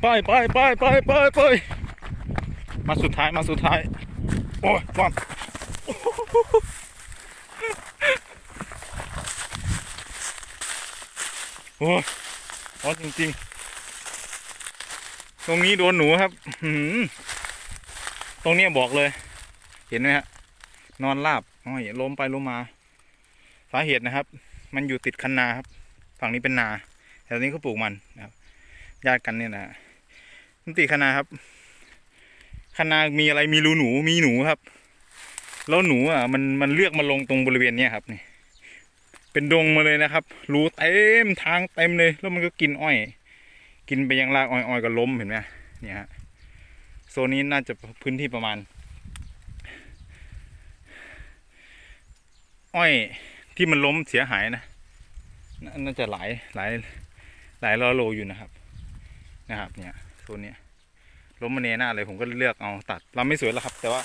ไปไปไปไปไปไปมาสุดท้ายมาสุดท้าย โอ้ยก่อนโอ้ยร้อจริงๆ ตรงนี้โดนหนูครับหือตรงนี้บอกเลย เห็นไหมฮะ นอนราบโอ้ยล้มไปล้มมา สาเหตุนะครับ มันอยู่ติดคันนาครับ ฝั่งนี้เป็นนาแถวนี้เขาปลูกมันนะครับญาติกันเนี่ยนะ มันติคันนาครับคันนามีอะไรมีรูหนูมีหนูครับ แล้วหนูอะมันมันเลือกมาลงตรงบริเวณเนี้ยครับนี่เป็นดงมาเลยนะครับ รูเต็มทางเต็มเลย แล้วมันก็กินอ้อย กินไปยังรากอ้อยๆก็ล้มเห็นไหมเนี่ยฮะโซนนี้น่าจะพื้นที่ประมาณ อ้อยที่มันล้มเสียหายนะน่าน่าจะหลายหลายหลายร้อยโลอยู่นะครับ นะครับเนี่ย โซนนี้ล้มมาเนหน้าเลยผมก็เลือกเอาตัดลำไม่สวยแล้วครับ แต่ว่า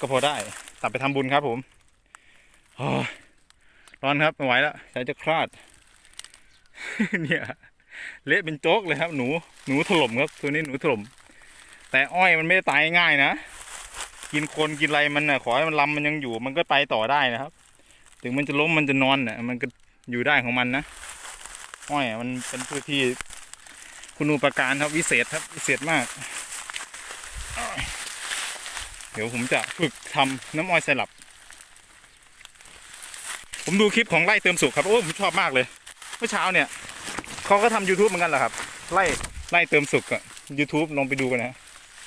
ก็พอได้ตัดไปทำบุญครับผมร้อนครับไม่ไหวแล้วใจจะคลาด เนี่ยเละเป็นโจ๊กเลยครับ หนูหนูถล่มครับตัวนี้หนูถล่ม แต่อ้อยมันไม่ได้ตายง่ายนะกินคนกินอะไรมันน่ะขอให้มันลำมันยังอยู่ มันก็ไปต่อได้นะครับ ถึงมันจะล้มมันจะนอนน่ะมันก็อยู่ได้ของมันนะอ้อยมันเป็นพืชที่ คุณูปการครับวิเศษครับวิเศษมาก เดี๋ยวผมจะฝึกทำน้ำอ้อยไซรัปผมดูคลิปของไล่เติมสุขครับ โอ้ผมชอบมากเลย เมื่อเช้าเนี่ยเขาก็ทำ YouTube เหมือนกันแหละครับ ไล่ไล่เติมสุขอะ YouTube ลองไปดูกันนะ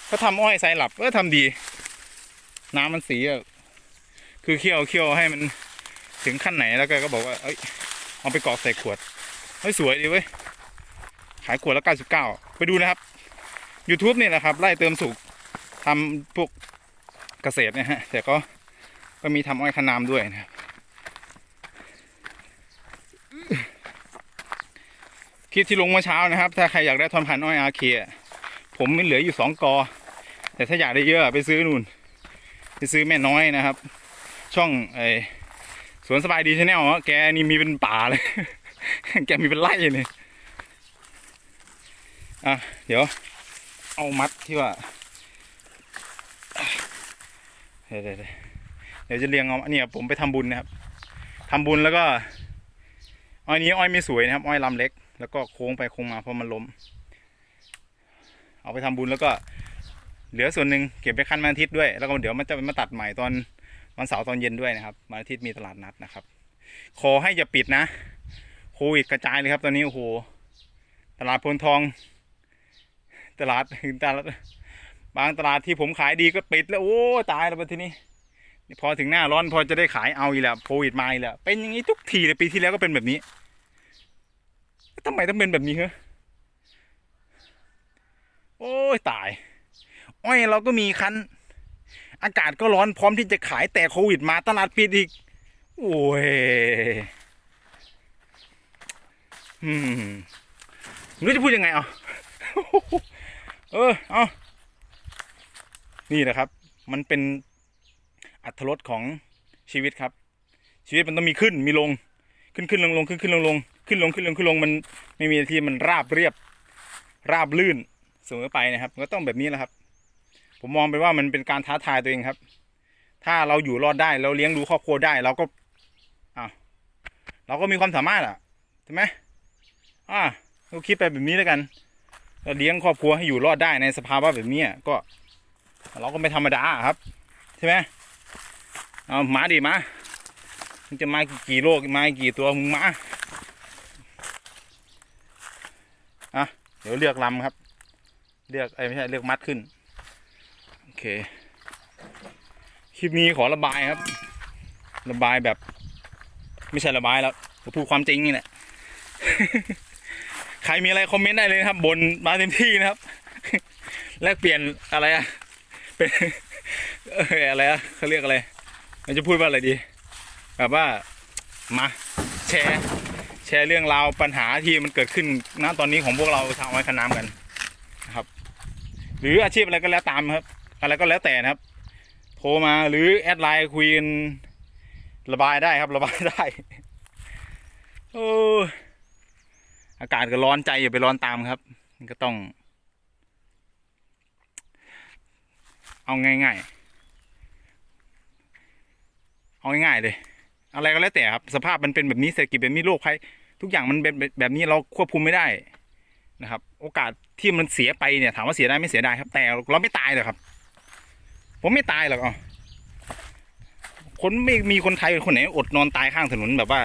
เขาทำอ้อยไซรัปก็ทำดี น้ำมันสีอะคือเคี่ยวเคี่ยวให้มันถึงขั้นไหนแล้วก็ก็บอกว่า เอ้ยเอาไปกรอกใส่ขวดเฮ้ยสวยดีเว้ยายขวดละ99ไปดูนะครับ YouTube เนี่ยนะครับ ไล่เติมสุกทำพวกเกษตรนะฮะ แต่ก็ก็มีทำอ้อยขนามด้วยนะครับคลิปที่ลงเมื่อเช้านะครับ ถ้าใครอยากได้ทอนพันอ้อยอาเคผมมีเหลืออยู่สองกอ แต่ถ้าอยากได้เยอะไปซื้อนู่น ไปซื้อแม่น้อยนะครับ ช่องไอสวนสบายดีชาแนลแกนี่มีเป็นป่าเลย แกมีเป็นไร่เลย อะ เดี๋ยว เอามัดที่ว่าเดี๋ยวเดี๋ยวเดี๋ยวจะเรียงเอาเนี่ยผมไปทำบุญนะครับทำบุญแล้วก็ อ้อยนี้อ้อยไม่สวยนะครับ อ้อยลำเล็ก แล้วก็โค้งไปโค้งมาเพราะมันล้ม เอาไปทำบุญแล้วก็ เหลือส่วนหนึ่งเก็บไปคั้นวันอาทิตย์ด้วย แล้วก็เดี๋ยวมันจะมาตัดใหม่ตอนวันเสาร์ตอนเย็นด้วยนะครับวันอาทิตย์มีตลาดนัดนะครับ ขอให้อย่าปิดนะโควิดกระจายเลยครับ ตอนนี้โอ้โหตลาดพลทอง ตลาดตลาดบางตลาดที่ผมขายดีก็ปิดแล้วโอ้ตายแล้วทีนี้พอถึงหน้าร้อนพอจะได้ขายเอาอีกแล้วโควิดมาอีกแล้วเป็นอย่างนี้ทุกทีเลยปีที่แล้วก็เป็นแบบนี้ทำไมต้องเป็นแบบนี้เหรอโอ้ยตายอ้อยเราก็มีคันอากาศก็ร้อนพร้อมที่จะขายแต่โควิดมาตลาดปิดอีก โอ้ยอืมไม่รู้จะพูดยังไงเอา เออเอานี่นะครับ มันเป็นอัตรสของชีวิตครับ ชีวิตมันต้องมีขึ้นมีลง ขึ้นขึ้นลงลงขึ้นขึ้นลงลงขึ้นลงขึ้นลงขึ้นลงมันไม่มีที่มันราบเรียบ ราบลื่นเสมอไปนะครับ ก็ต้องแบบนี้แหละครับ ผมมองไปว่ามันเป็นการท้าทายตัวเองครับ ถ้าเราอยู่รอดได้เราเลี้ยงดูครอบครัวได้เราก็อ้าวเราก็มีความสามารถอะใช่ไหมอ่าเราคิดไปแบบนี้แล้วกัน เลี้ยงครอบครัวให้อยู่รอดได้ในสภาวะแบบนี้ก็ เราก็ไม่ธรรมดาครับ ใช่ไหมเอาหมาดิมามึงจะมากี่โลมากี่ตัวมึงมาอะเดี๋ยวเลือกลำครับ เลือกไอ้ไม่ใช่เลือกมัดขึ้นโอเคคลิปนี้ขอระบายครับ ระบายแบบ ไม่ใช่ระบายแล้วพูดความจริงนี่แหละ ครมีอะไรคอมเมนต์ได้เลยนะครับบนมาเต็มที่นะครับ แลกเปลี่ยนอะไรอะเป็นอะไรอะเขาเรียกอะไรมันจะพูดว่าอะไรดี แบบว่ามาแชร์แชร์เรื่องราวปัญหาที่มันเกิดขึ้นณตอนนี้ของพวกเราชาวไม้ขนามกันนะครับ หรืออาชีพอะไรก็แล้วตามครับ อะไรก็แล้วแต่นะครับ โทรมาหรือแอดไลน์คุยกันระบายได้ครับระบายได้ โอ้ อากาศก็ร้อนใจอย่าไปร้อนตามครับก็ต้อง เอาง่ายๆ เอาง่ายๆเลย อะไรก็แล้วแต่ครับ สภาพมันเป็นแบบนี้เศรษฐกิจเป็นมีโรคภัยทุกอย่างมันเป็นแบบนี้เราควบคุมไม่ได้นะครับ โอกาสที่มันเสียไปเนี่ย ถามว่าเสียได้ไม่เสียได้ครับ แต่เราไม่ตายหรอกครับ ผมไม่ตายหรอกอะคนไม่มีคนไทยคนไหนอดนอนตายข้างถนนแบบว่า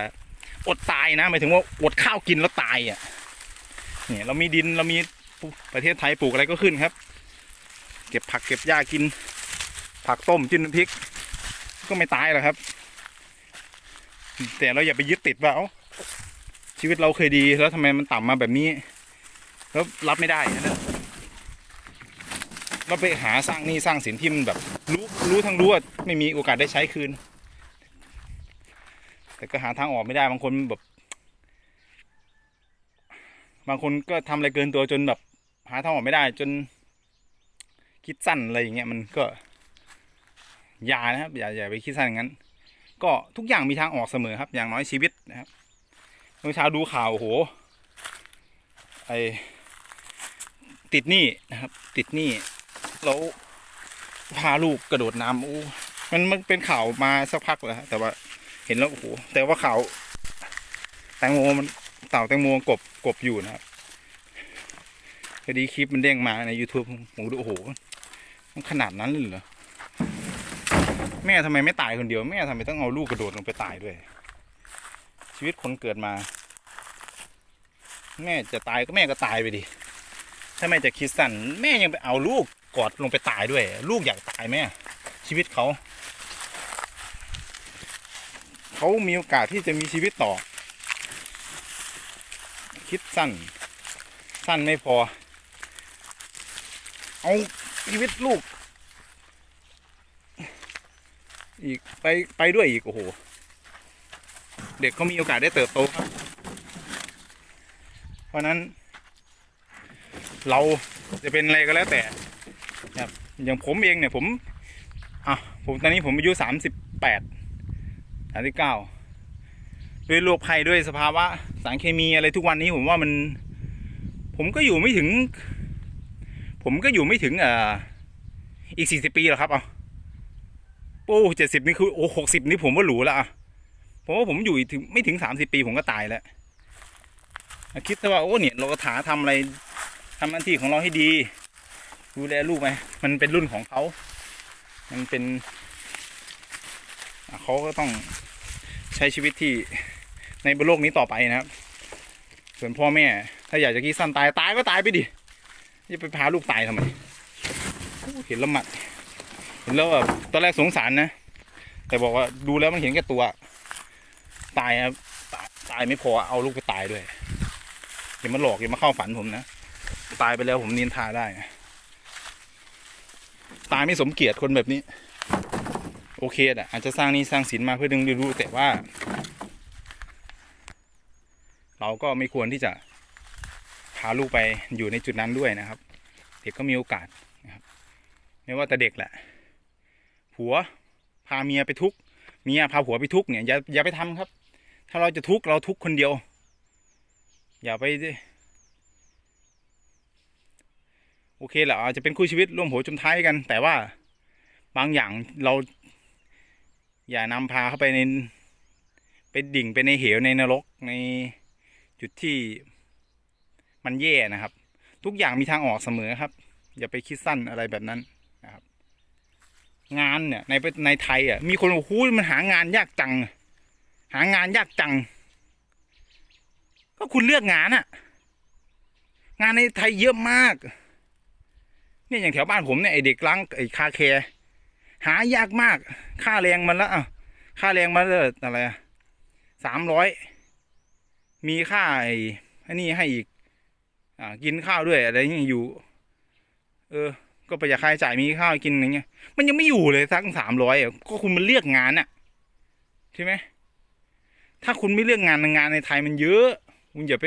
อดตายนะหมายถึงว่าอดข้าวกินแล้วตายอะเนี่ยเรามีดินเรามีประเทศไทยปลูกอะไรก็ขึ้นครับ เก็บผักเก็บหญ้ากิน ผักต้มจิ้มพริก ก็ไม่ตายหรอกครับ แต่เราอย่าไปยึดติดว่าชีวิตเราเคยดีแล้วทำไมมันต่ำมาแบบนี้ แล้วรับไม่ได้นะเราไปหาสร้างนี่สร้างสินที่มันแบบรู้รู้ทั้งรู้ว่าไม่มีโอกาสได้ใช้คืน แต่ก็หาทางออกไม่ได้บางคนแบบ บางคนก็ทำอะไรเกินตัวจนแบบ หาทางออกไม่ได้ จน คิดสั้นอะไรอย่างเงี้ยมันก็อย่านะครับอย่าอย่าไปคิดสั้นงั้น ก็ทุกอย่างมีทางออกเสมอครับ อย่างน้อยชีวิตนะครับเมื่อเช้าดูข่าวโอ้โหไอติดหนี้นะครับ ติดหนี้แล้วพาลูกกระโดดน้ำโอ้มันมันเป็นข่าวมาสักพักแล้วแต่ว่า เห็นแล้วโอ้โหแต่ว่าเขาแตงโมมันเต่าแตงโมกบกบอยู่นะครับพอดีคลิปมันเด้งมาใน YouTube ผมดูโอ้โหมันขนาดนั้นเลยเหรอแม่ทำไมไม่ตายคนเดียว แม่ทำไมต้องเอาลูกกระโดดลงไปตายด้วย ชีวิตคนเกิดมา แม่จะตายก็แม่ก็ตายไปดิถ้าแม่จะคิดสั้นแม่ยังไปเอาลูกกอดลงไปตายด้วย ลูกอยากตายไหมชีวิตเขา เขามีโอกาสที่จะมีชีวิตต่อ คิดสั้น สั้นไม่พอ เอาชีวิตลูก อีกไปไปด้วยอีก โอ้โห เด็กเขามีโอกาสได้เติบโตครับ เพราะนั้น เราจะเป็นอะไรก็แล้วแต่ครับอย่างผมเองเนี่ยผมอะผมตอนนี้ผมอายุสามสิบแปด สามสิบเก้าด้วยโรคภัยด้วยสภาวะสารเคมีอะไรทุกวันนี้ผมว่ามัน ผมก็อยู่ไม่ถึง ผมก็อยู่ไม่ถึงอ่ออีกสี่สิบปีหรอครับเอาโอ้เจ็ดสิบนี่คือโอ้หกสิบนี่ผมว่าหรูแล้วอะผมว่าผมอยู่ถึงไม่ถึงสามสิบปีผมก็ตายแล้วคิดแต่ว่าโอ้เนี่ยเราก็ถาทำอะไรทำหน้าที่ของเราให้ดี ดูแลลูกไหมมันเป็นรุ่นของเขา มันเป็นเขาก็ต้อง ใช้ชีวิตที่ในบนโลกนี้ต่อไปนะครับ ส่วนพ่อแม่ ถ้าอยากจะคิดสั้นตายตายก็ตายไปดิจะไปพาลูกตายทำไมเห็นและหมัดเห็นแล้วแบบตอนแรกสงสารนะ แต่บอกว่าดูแล้วมันเห็นแก่ตัว ตายครับตายตายไม่พอเอาลูกไปตายด้วยอย่ามาหลอกอย่ามาเข้าฝันผมนะตายไปแล้วผมนินทาได้นะตายไม่สมเกียรติคนแบบนี้ โอเคอะอาจจะสร้างนี้สร้างสินมาเพื่อดึงเรียนรู้แต่ว่า เราก็ไม่ควรที่จะพาลูกไปอยู่ในจุดนั้นด้วยนะครับ เด็กก็มีโอกาสนะครับไม่ว่าแต่เด็กแหละ ผัวพาเมียไปทุกเมียพาผัวไปทุกเนี่ยอย่าอย่าไปทำครับ ถ้าเราจะทุกเราทุกคนเดียว อย่าไปโอเคแหละอาจจะเป็นคู่ชีวิตร่วมหัวจมท้ายกัน แต่ว่าบางอย่างเรา อย่านำพาเข้าไปในไปดิ่งไปในเหวในนรกในจุดที่มันแย่นะครับ ทุกอย่างมีทางออกเสมอครับ อย่าไปคิดสั้นอะไรแบบนั้นงานเนี่ยในในไทยอะมีคนบอกหูยมันหางานยากจัง หางานยากจัง ก็คุณเลือกงานอะ งานในไทยเยอะมาก เนี่ยอย่างแถวบ้านผมเนี่ยไอเด็กล้างไอคาแคร์ หายากมาก ค่าแรงมันละอะค่าแรงมันละอะไรอะสามร้อยมีค่าไอ้อันนี้ให้อีก อ่า กินข้าวด้วยอะไรอย่างเงี้ยอยู่ เออ ก็ประหยัดค่าใช้จ่ายมีข้าวกินอย่างเงี้ย มันยังไม่อยู่เลยสักสามร้อยอะก็คุณมันเลือกงานอะใช่ไหมถ้าคุณไม่เลือกงานงานในไทยมันเยอะ คุณอย่าไป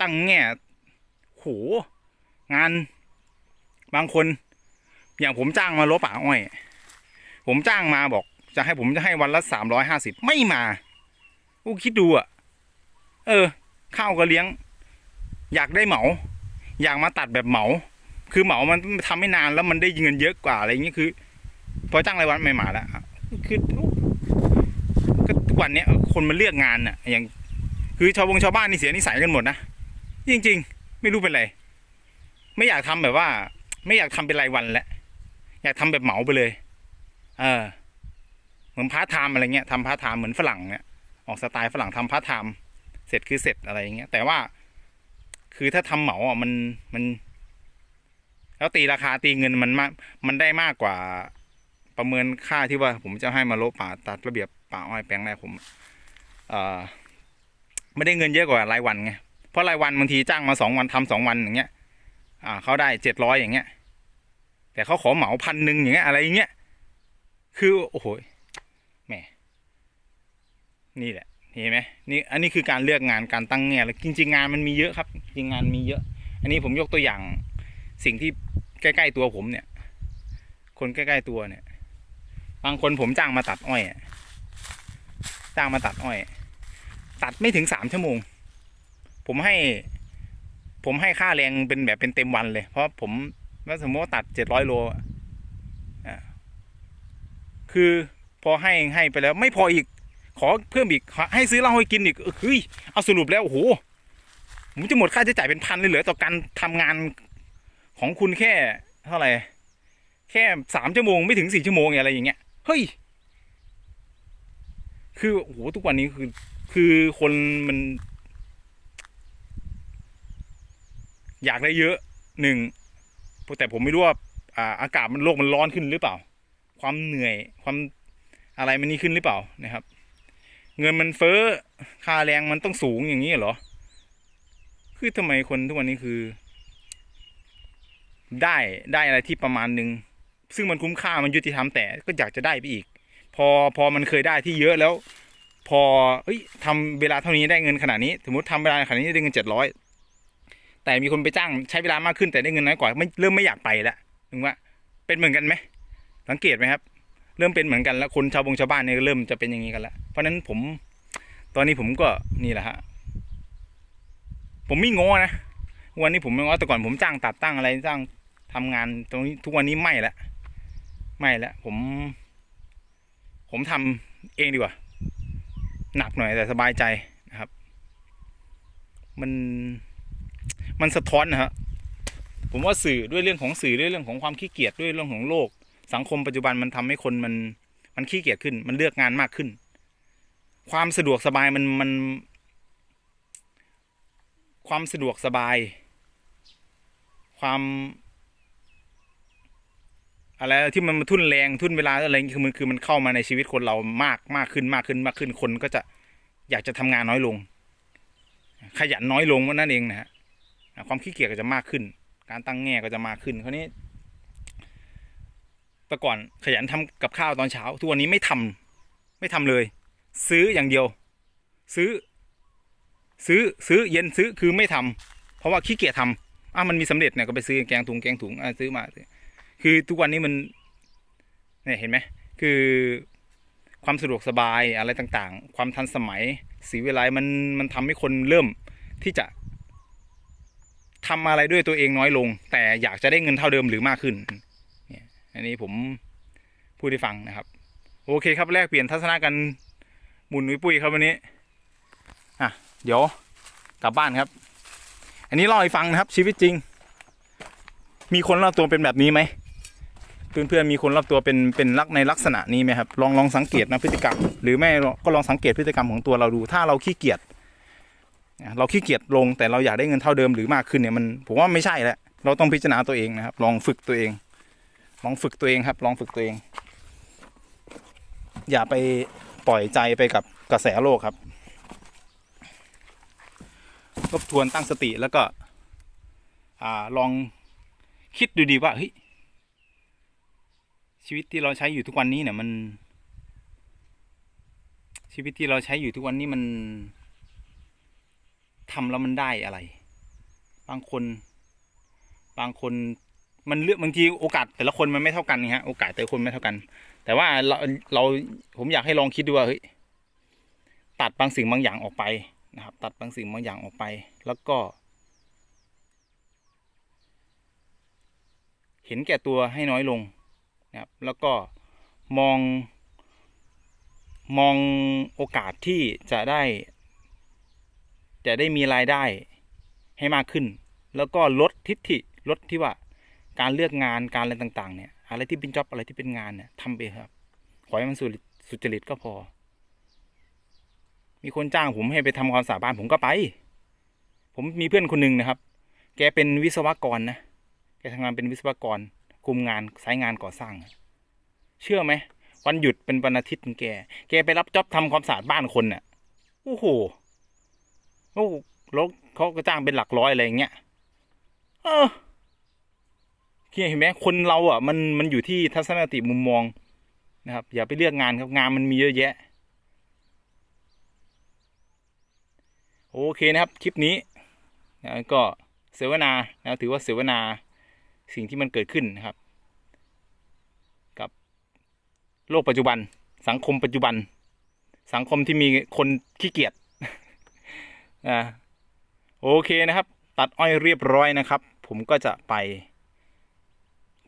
ตั้งแง่โหงาน บางคน อย่างผมจ้างมาลบป่าอ้อย ผมจ้างมาบอก จะให้ผมจะให้วันละสามร้อยห้าสิบไม่มากูคิดดูอะเออ ข้าวก็เลี้ยง อยากได้เหมา อยากมาตัดแบบเหมา คือเหมามันทำไม่นานแล้วมันได้เงินเยอะกว่าอะไรอย่างเงี้ยคือ พอจ้างรายวันไม่มาแล้วคือก็ทุกวันเนี้ยคนมันเลือกงานน่ะอย่าง คือชาวบงชาวบ้านนี่เสียนิสัยกันหมดนะจริง ๆ ไม่รู้เป็นไรไม่อยากทำแบบว่า ไม่อยากทำเป็นรายวันแล้วอยากทำแบบเหมาไปเลย เออ เหมือนพาร์ทไทม์อะไรเงี้ยทำพาร์ทไทม์เหมือนฝรั่งเนี่ยออกสไตล์ฝรั่งทำพาร์ทไทม์เสร็จคือเสร็จอะไรอย่างเงี้ย แต่ว่า คือถ้าทำเหมาอะมันมัน แล้วตีราคาตีเงินมันมากมันได้มากกว่า ประเมินค่าที่ว่า ผมจะให้มาโลป่าตัดระเบียบป่าอ้อยแปลงแรกผมเอ่อไม่ได้เงินเยอะกว่ารายวันไงเพราะรายวันบางทีจ้างมาสองวันทำสองวันอย่างเงี้ย อ่าเขาได้เจ็ดร้อยอย่างเงี้ย แต่เขาขอเหมาพันหนึ่งอย่างเงี้ยอะไรอย่างเงี้ย คือโอ้โหแหมนี่แหละเห็นไหมนี่อันนี้คือการเลือกงานการตั้งแง่แล้วจริง ๆ งานมันมีเยอะครับ จริงงานมีเยอะ อันนี้ผมยกตัวอย่างสิ่งที่ใกล้ๆตัวผมเนี่ย คนใกล้ๆตัวเนี่ย บางคนผมจ้างมาตัดอ้อยจ้างมาตัดอ้อย ตัดไม่ถึงสามชั่วโมง ผมให้ ผมให้ค่าแรงเป็นแบบเป็นเต็มวันเลย เพราะผมว่าสมมติว่าตัดเจ็ดร้อยโล คือพอให้ให้ไปแล้วไม่พออีก ขอเพิ่มอีกขอให้ซื้อเหล้าให้กินอีกเฮ้ยเอาสรุปแล้วโอ้โหผมจะหมดค่าใช้จ่ายเป็นพันเลยเหรอต่อการทำงานของคุณแค่เท่าไหร่แค่สามชั่วโมงไม่ถึงสี่ชั่วโมงอะไรอย่างเงี้ยเฮ้ยคือโอ้โหทุกวันนี้คือคือคนมัน อยากได้เยอะหนึ่งแต่ผมไม่รู้ว่าอากาศมันโลกมันร้อนขึ้นหรือเปล่า ความเหนื่อยความอะไรมันนี่ขึ้นหรือเปล่านะครับ เงินมันเฟ้อค่าแรงมันต้องสูงอย่างนี้เหรอ คือทำไมคนทุกวันนี้คือ ได้ได้อะไรที่ประมาณหนึ่งซึ่งมันคุ้มค่ามันยุติธรรมแต่ก็อยากจะได้ไปอีก พอพอมันเคยได้ที่เยอะแล้ว พอเอ้ยทำเวลาเท่านี้ได้เงินขนาดนี้ สมมติทำเวลาขนาดนี้ได้เงินเจ็ดร้อยแต่มีคนไปจ้างใช้เวลามากขึ้นแต่ได้เงินน้อยกว่าไม่เริ่มไม่อยากไปแล้วถึงว่าเป็นเหมือนกันไหม สังเกตไหมครับ เริ่มเป็นเหมือนกันแล้วคนชาวบงชาวบ้านเนี่ยเริ่มจะเป็นอย่างนี้กันแล้วเพราะนั้นผมตอนนี้ผมก็นี่แหละฮะผมไม่งอนะวันนี้ผมไม่งอแต่ก่อนผมจ้างตัดตั้งอะไรจ้างทำงานตรงนี้ทุกวันนี้ไม่ละไม่ละผม ผมทำเองดีกว่า หนักหน่อยแต่สบายใจนะครับ มันมันสะท้อนนะฮะผมว่าสื่อด้วยเรื่องของสื่อด้วยเรื่องของความขี้เกียจด้วยเรื่องของโลก สังคมปัจจุบันมันทำให้คนมันมันขี้เกียจขึ้น มันเลือกงานมากขึ้น ความสะดวกสบายมันมัน ความสะดวกสบาย ความ อะไรที่มันมาทุ่นแรงทุ่นเวลาอะไรคือมันคือมันเข้ามาในชีวิตคนเรามากมากขึ้นมากขึ้นมากขึ้นคนก็จะอยากจะทำงานน้อยลง ขยันน้อยลงนั่นเองนะฮะความขี้เกียจก็จะมากขึ้น การตั้งแง่ก็จะมากขึ้นคราวนี้ แต่ก่อนขยันทำกับข้าวตอนเช้า ทุกวันนี้ไม่ทำไม่ทำเลย ซื้ออย่างเดียว ซื้อ ซื้อซื้อเย็นซื้อคือไม่ทำเพราะว่าขี้เกียจทำอะมันมีสำเร็จเนี่ยก็ไปซื้อแกงถุงแกงถุงอะซื้อมาคือทุกวันนี้มันเนี่ยเห็นไหมคือความสะดวกสบายอะไรต่างๆ ความทันสมัยสีเวลามันมันทำให้คนเริ่มที่จะทำอะไรด้วยตัวเองน้อยลง แต่อยากจะได้เงินเท่าเดิมหรือมากขึ้น อันนี้ผมพูดให้ฟังนะครับ โอเคครับแลกเปลี่ยนทัศนะกันหมุนวิปุ้ยครับวันนี้อะเดี๋ยวกลับบ้านครับ อันนี้เล่าให้ฟังนะครับ ชีวิตจริง มีคนรอบตัวเป็นแบบนี้ไหมเพื่อนๆมีคนรอบตัวเป็นเป็นลักในลักษณะนี้ไหมครับลองลองสังเกตนะพฤติกรรม หรือไม่ก็ลองสังเกตพฤติกรรมของตัวเราดู ถ้าเราขี้เกียจเราขี้เกียจลงแต่เราอยากได้เงินเท่าเดิมหรือมากขึ้นเนี่ยมันผมว่าไม่ใช่แล้วเราต้องพิจารณาตัวเองนะครับ ลองฝึกตัวเอง ลองฝึกตัวเองครับ ลองฝึกตัวเอง อย่าไปปล่อยใจไปกับกระแสโลกครับทบทวนตั้งสติแล้วก็อ่าลองคิดดูดีว่าเฮ้ยชีวิตที่เราใช้อยู่ทุกวันนี้เนี่ยมัน ชีวิตที่เราใช้อยู่ทุกวันนี้มันทำแล้วมันได้อะไร บางคน บางคน มันเลือกบางทีโอกาสแต่ละคนมันไม่เท่ากันนะฮะโอกาสแต่ละคนไม่เท่ากัน แต่ว่าเราเราผมอยากให้ลองคิดดูว่าเฮ้ยตัดบางสิ่งบางอย่างออกไปนะครับ ตัดบางสิ่งบางอย่างออกไป แล้วก็ เห็นแก่ตัวให้น้อยลงนะครับ แล้วก็มอง มองโอกาสที่จะได้ จะได้มีรายได้ให้มากขึ้น แล้วก็ลดทิฐิลดที่ว่า การเลือกงานการอะไรต่างๆเนี่ย อะไรที่เป็นจ็อบอะไรที่เป็นงานเนี่ยทำไปครับ ขอให้มันสุจริตสุจริตก็พอ มีคนจ้างผมให้ไปทำความสะอาดบ้านผมก็ไป ผมมีเพื่อนคนหนึ่งนะครับ แกเป็นวิศวกรนะแกทำงานเป็นวิศวกร คุมงานสายงานก่อสร้าง เชื่อไหมวันหยุดเป็นวันอาทิตย์ของแก แกไปรับจ็อบทำความสะอาดบ้านคนน่ะ โอ้โหโอ้แล้วเขาก็จ้างเป็นหลักร้อยอะไรอย่างเงี้ย เออ เห็นไหมคนเราอะมันมันอยู่ที่ทัศนคติมุมมองนะครับ อย่าไปเลือกงานครับงานมันมีเยอะแยะ โอเคนะครับคลิปนี้นะก็เสวนานะถือว่าเสวนาสิ่งที่มันเกิดขึ้นนะครับ กับโลกปัจจุบัน สังคมปัจจุบัน สังคมที่มีคนขี้เกียจอ่าโอเคนะครับ ตัดอ้อยเรียบร้อยนะครับ ผมก็จะไป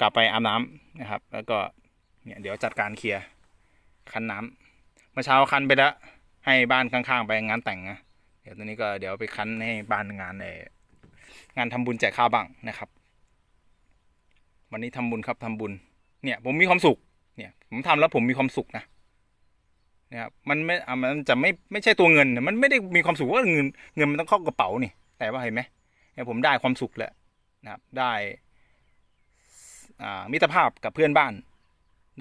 กลับไปอาบน้ำนะครับ แล้วก็เนี่ยเดี๋ยวจัดการเคลียร์คันน้ำเมื่อเช้าคันไปแล้วให้บ้านข้างๆ ไปงานแต่งนะเดี๋ยวตอนนี้ก็เดี๋ยวไปคันให้บ้านงานเองานทำบุญแจกข้าวบ้างนะครับ วันนี้ทำบุญครับทำบุญ เนี่ยผมมีความสุขเนี่ย ผมทำแล้วผมมีความสุขนะนะครับมันไม่อะมันจะไม่ไม่ใช่ตัวเงิน มันไม่ได้มีความสุขว่าเงินเงินมันต้องเข้ากระเป๋านี่ แต่ว่าเห็นไหมเนี่ยผมได้ความสุขแล้วนะครับได้ มิตรภาพกับเพื่อนบ้าน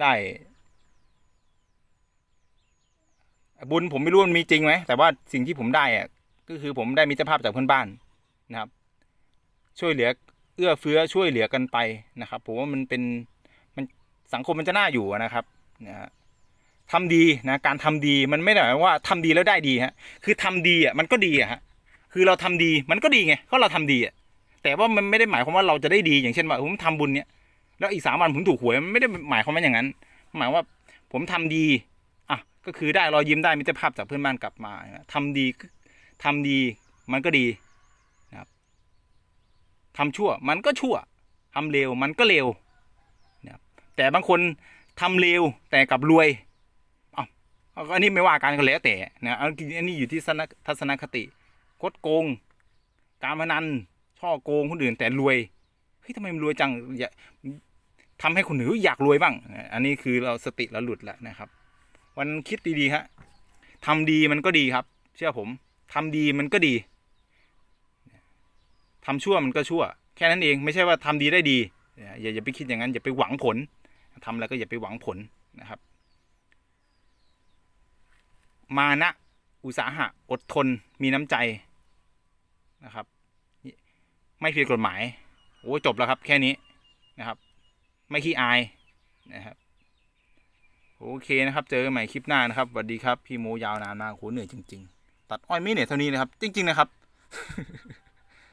ได้ บุญผมไม่รู้มันมีจริงไหมแต่ว่าสิ่งที่ผมได้อะก็คือผมได้มิตรภาพจากเพื่อนบ้านนะครับ ช่วยเหลือเอื้อเฟื้อช่วยเหลือกันไปนะครับ ผมว่ามันเป็นมันสังคมมันจะน่าอยู่นะครับนะฮะทำดีนะการทำดีมันไม่ได้หมายว่าทำดีแล้วได้ดีฮะคือทำดีอะมันก็ดีอะฮะคือเราทำดีมันก็ดีไงเพราะเราทำดีอะแต่ว่ามันไม่ได้หมายความว่าเราจะได้ดีอย่างเช่นว่าผมทำบุญเนี่ย แล้วอีกสามวันผมถูกหวยมันไม่ได้หมายความว่าอย่างนั้น หมายว่าผมทำดีอะก็คือได้รอยยิ้มได้มิตรภาพจากเพื่อนบ้านกลับมาทำดีทำดีมันก็ดีนะครับทำชั่วมันก็ชั่วทำเลวมันก็เลวนะครับแต่บางคนทำเลวแต่กับรวยอ้าเอาอันนี้ไม่ว่ากันก็แล้วแต่นะอันอันนี้อยู่ที่ทัศนทัศนคติคดโกง การพนันช่อโกงคนอื่นแต่รวยเฮ้ยทำไมมันรวยจัง อย่าทำให้คนอื่นอยากรวยบ้าง อันนี้คือเราสติเราหลุดแล้วนะครับ วันคิดดีๆฮะทำดีมันก็ดีครับ เชื่อผมทำดีมันก็ดีทำชั่วมันก็ชั่ว แค่นั้นเองไม่ใช่ว่าทำดีได้ดี อย่าอย่าไปคิดอย่างนั้น อย่าไปหวังผลทำอะไรก็อย่าไปหวังผลนะครับ มานะ อุตสาหะ อดทน มีน้ำใจนะครับ ไม่ผิดกฎหมาย โอ้จบแล้วครับ แค่นี้นะครับ ไม่ขี้อายนะครับโอเคนะครับ เจอกันใหม่คลิปหน้านะครับสวัสดีครับ พี่โมยาวนานมากโหเหนื่อยจริง ๆ ตัดอ้อยไม่เหนื่อยเท่านี้นะครับ จริง ๆ นะครับ